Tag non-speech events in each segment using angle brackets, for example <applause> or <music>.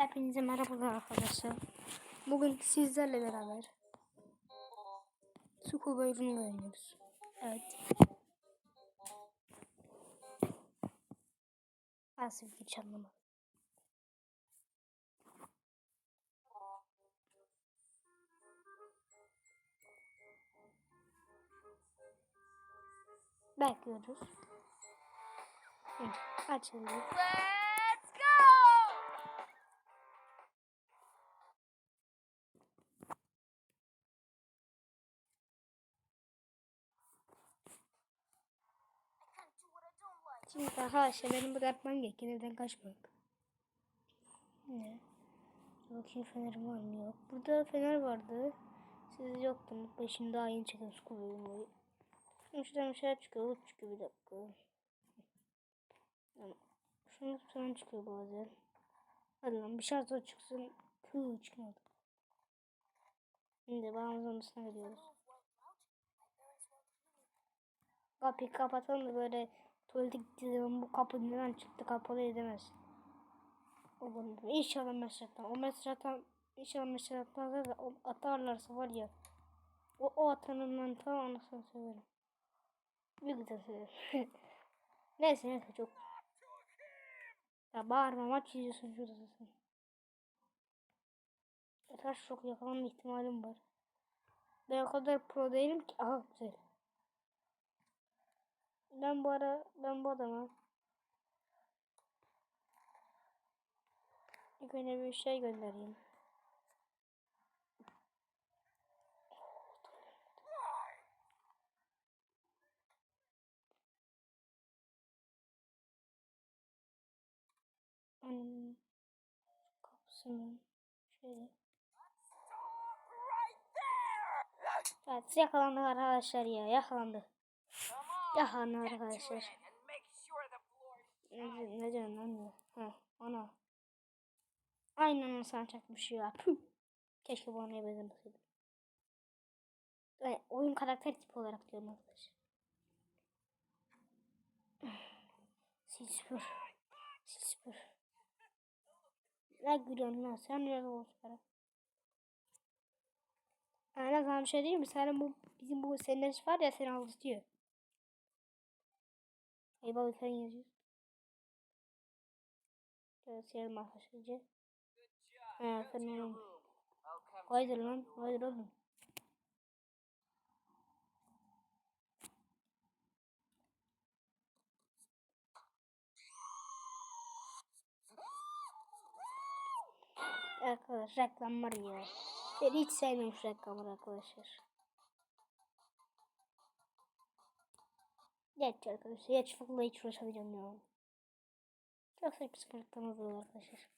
Hepinize merhabalar arkadaşlar. Bugün sizlerle beraber Schoolboy Run'u oynuyoruz. Evet. Nasıl hiç anlamadım. Bekliyoruz. Hı, Açıldı. Şimdi arkadaşlar benim bu yapmam gereken evden kaçmak. Ne? Bakayım fenerim var mı yok. Burada fener vardı. Siz yoktunuz. Şimdi daha yeni Schoolboy'u. Şimdi şuradan bir şeyler çıkıyor. Uç çıkıyor bir dakika. Yani şunu falan çıkıyor bazen. Hadi lan bir şarj daha çıksın. Hı çıkmadı. Şimdi bağımızın odasına gidiyoruz. Kapıyı kapatalım da böyle tuvalete gittiği zaman bu kapı neden çıktı kapalı edemez. O bunu inşallah mesajdan. O mesajdan inşallah mesajdan da o atarlarsa var ya. O, o atanın mantığı anasını severim. Bir güzel severim. <laughs> neyse neyse çok. Ya bağırma maç izliyorsun şurada zaten. Taş çok yakalanma ihtimalim var. Ben o kadar pro değilim ki. Aha güzel. Ben bu ara ben bu adama ilk önce bir şey göndereyim. Annemin kapısını şöyle. Evet yakalandık arkadaşlar ya yakalandık. Yakalandık arkadaşlar. Ne, ne diyorsun bu? Ha, ana. Aynen onu sana çakmış ya. Püh. Keşke bu anaya benzemeseydim. Yani oyun karakter tipi olarak diyorum arkadaşlar. <sighs> Sil sıfır. Sil sıfır. Ne gülüyorsun lan? Sen nerede olsun para? Aynen sana bir şey diyeyim mi? Senin bu, bizim bu senin var ya seni aldatıyor. Eyvallah sen yazıyorsun. Gösterelim arkadaşlar. Ha sen oğlum. Haydi lan. Haydi oğlum. Arkadaşlar reklam var ya. Ben hiç sevmiyorum reklamları arkadaşlar. Geç arkadaşlar. Geç fazla hiç uğraşamayacağım ya. Çok saçma reklamlar var arkadaşlar.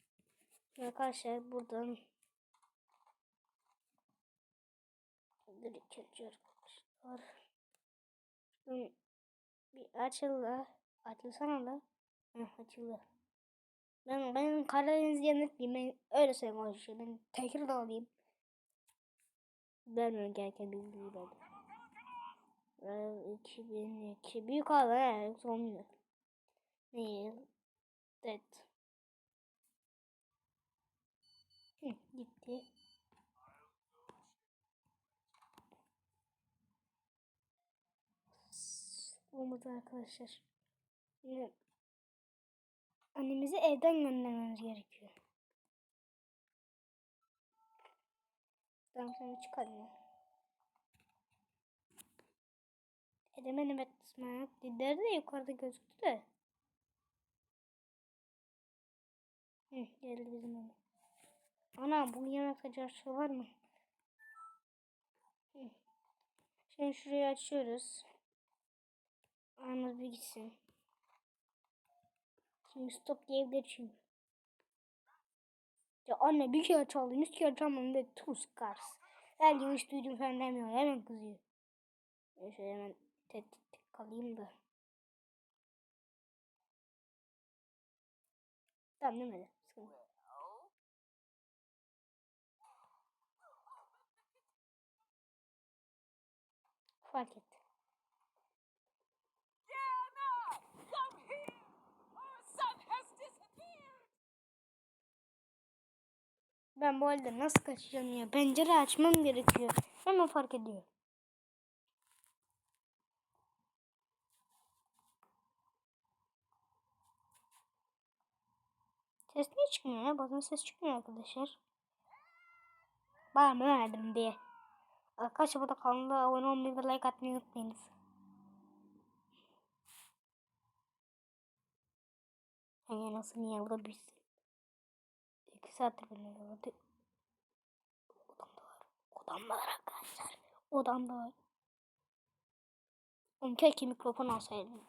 Arkadaşlar buradan ikinci arkadaşlar. Şuradan bir açıldı. Açılsana da. Heh, açıldı. Ben ben Karadeniz yanıtlıyım. Ben öyle söyleyeyim arkadaşlar. Ben Tekirdağ alayım. Vermiyorum gereken bilgiyi verdim. Ee, 2002 büyük abi he yoksa olmuyor. Neil Dead. Hı, gitti. Olmadı arkadaşlar. Yine annemizi evden göndermemiz gerekiyor. Tamam seni çıkarmıyor. Edemen evet ısmarlamak. Dilleri de yukarıda gözüktü de. Hı, geldi bizim ana. Ana bu yemekte carçı var mı? Hı. Şimdi şurayı açıyoruz. Anamız bir gitsin. Şimdi stop diyebilir çünkü. Ya anne bir kere çaldın, üç kere çalmadın ve tuz kars. Her gün hiç duydum falan demiyor. Hemen kızıyor. Şöyle hemen tehdit kalayım da. Tamam demedi. Sıkıntı. Fark et. Diana! Come here! Our son has disappeared! Ben bu halde nasıl kaçacağım ya? Pencere açmam gerekiyor. Hemen fark ediyor. Ses niye çıkmıyor ya? Bazen ses çıkmıyor arkadaşlar. Bağırmadım diye. Arkadaşlar bu da kanalda abone olmayı ve like atmayı unutmayınız. Yani nasıl niye burada bir İki saattir beni yordu. Odamda var. Odamda var arkadaşlar. Odamda var. Oğlum keşke mikrofon alsaydım.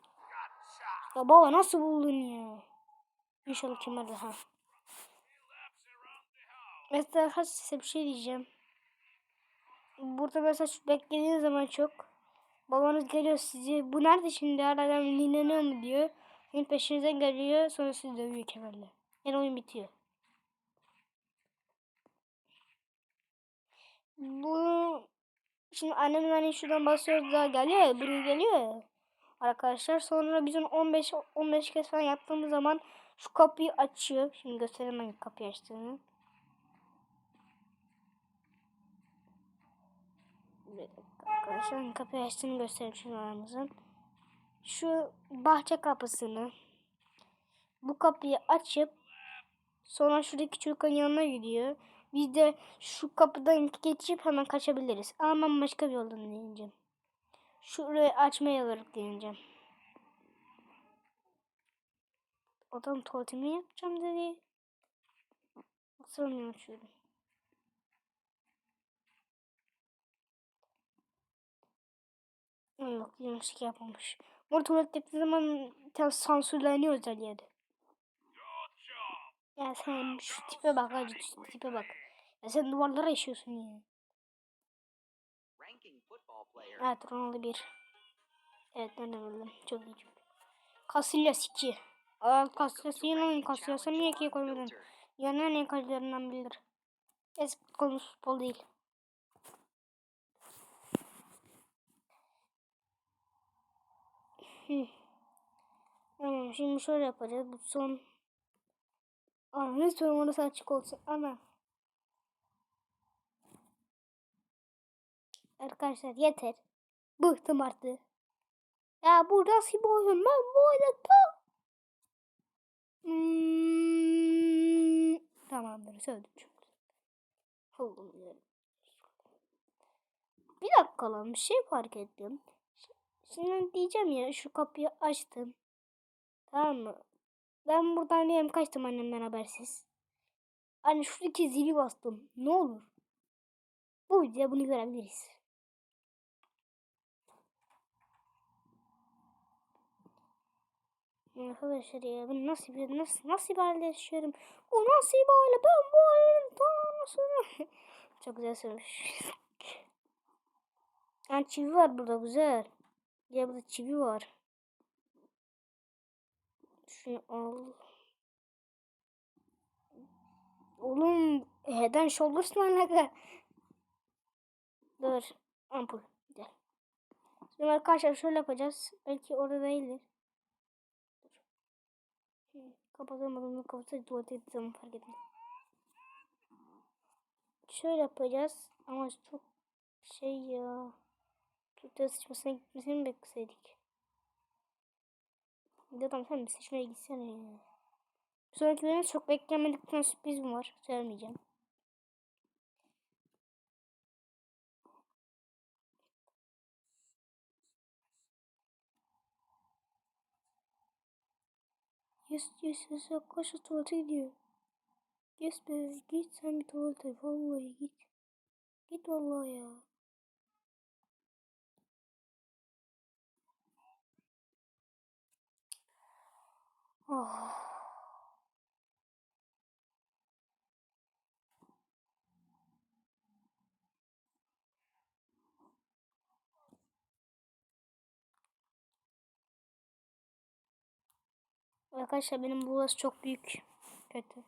Ya baba nasıl buldun ya? İnşallah kemer ha. Mesela arkadaşlar size bir şey diyeceğim. Burada mesela beklediğiniz zaman çok babanız geliyor sizi bu nerede şimdi aradan dinleniyor mu diyor. Senin peşinizden geliyor sonra sizi dövüyor kemerle. Yani oyun bitiyor. Bu şimdi annemin hani şuradan basıyoruz daha geliyor ya buraya geliyor ya. Arkadaşlar sonra biz onu 15 15 kez falan yaptığımız zaman şu kapıyı açıyor. Şimdi göstereyim hangi kapıyı açtığını. Arkadaşlar kapıyı açtığını göstereyim şimdi aramızın. Şu bahçe kapısını bu kapıyı açıp sonra şuradaki çocuğun yanına gidiyor. Biz de şu kapıdan geçip hemen kaçabiliriz. Ama ben başka bir yoldan deneyeceğim. Şurayı açmaya alarak deneyeceğim. Adam tuvaletimi yapacağım dedi. Hatırlamıyorum açıyorum. Yok yanlışlık yapmamış. Bu tuvalet yaptığı zaman sansürleniyor özel yerde. Ya sen şu tipe bak hacı şu tipe bak. Ya sen duvarlara işiyorsun ya. Evet Ronaldo 1. Evet ben de bildim. Çok iyi. Casillas 2. Aa Casillas iyi lan. Casillas'ı niye 2'ye koymadın? En iyi kalecilerinden biridir. Eski konu futbol değil. Hı. Tamam şimdi şöyle yapacağız. Bu son. Aa, lütfen orası açık olsun. Ama. Arkadaşlar yeter. Bıktım artık. Ya bu nasıl bir oyun? Ben bu oyunu. Hmm, tamamdır söyledim ya. Bir dakika lan bir şey fark ettim. Şimdi diyeceğim ya şu kapıyı açtım. Tamam mı? Ben buradan diyelim kaçtım annemden habersiz. Hani şuradaki zili bastım. Ne olur? Bu videoda bunu görebiliriz. Arkadaşlar ya ben nasıl bir nasıl nasıl bir halde yaşıyorum? O nasıl bir hale? Ben bu halin tanrısını. <laughs> Çok güzel söylemiş. <laughs> Yani çivi var burada güzel. Ya burada çivi var. Şunu al. Oğlum head shoulders ne alaka? Dur. Ampul. Gel. Şimdi arkadaşlar şöyle yapacağız. Belki orada değildir. Kapatamadım. Kapatsa tuvalete gittiği zaman fark ettim. Şöyle yapacağız. Ama çok şey ya. Tuvalete sıçmasına gitmesini mi bekleseydik? Dedim sen bir seçmeye gitsene ya. Bir sonraki bölümde çok beklenmedikten sürprizim var. Söylemeyeceğim. Yes yes yes arkadaşlar tuvalete gidiyor. Yes be git sen bir tuvalete vallahi git. Git vallahi ya. Oh. Arkadaşlar benim burası çok büyük. Kötü.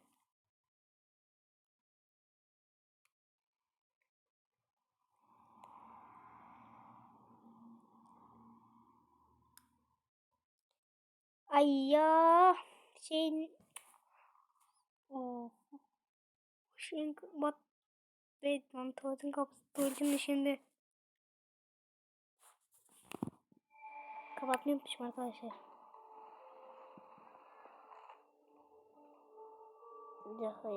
Ay ya. Şeyin... Oh. Şimdi bat Wait lan tuvaletin kapısı tuvaletin şimdi kapatmayı unutmuşum arkadaşlar. Ya. Come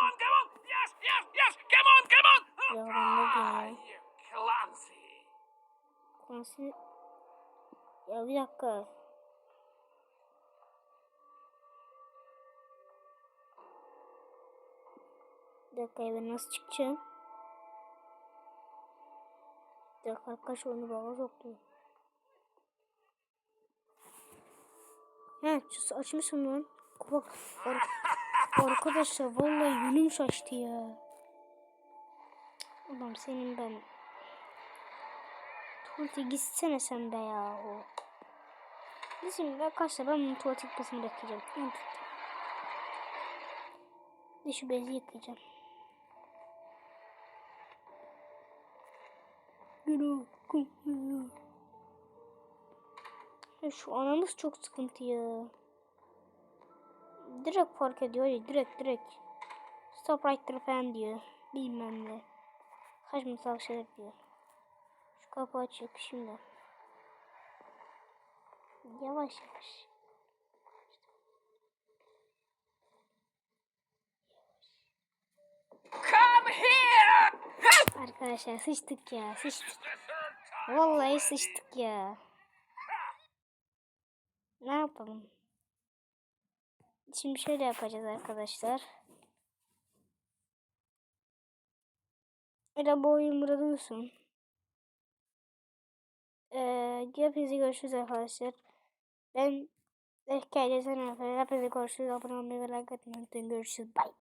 on, come on! Yes, yes, yes! Come on, come on! Ya ne you clumsy. Konsi... Ya bir dakika. Bir dakika ben nasıl çıkacağım? Bir dakika arkadaş onu bana soktu. He açmışım lan. Bak ar- arkadaşlar vallahi yönüm şaştı ya. Ulan senin ben Tuvalete gitsene sen be yahu. Bizim arkadaşlar ben bunun tuvalete gitmesini bekleyeceğim. Bir şu bezi yıkayacağım. Yürü. Ya şu anamız çok sıkıntı ya. Direkt fark ediyor ya direkt direkt. Stop right there falan diyor. Bilmem ne. Saçma salak şeyler diyor. Şu kapı açık şimdi. Yavaş yavaş. Come here! Arkadaşlar sıçtık ya sıçtık. Vallahi sıçtık ya. Ne yapalım? Şimdi şöyle yapacağız arkadaşlar. Öyle bu oyun burada dursun. Ee, hepinize görüşürüz arkadaşlar. Ben Hikayede sen Hepinize görüşürüz. Abone olmayı ve like atmayı unutmayın. Görüşürüz. Bye.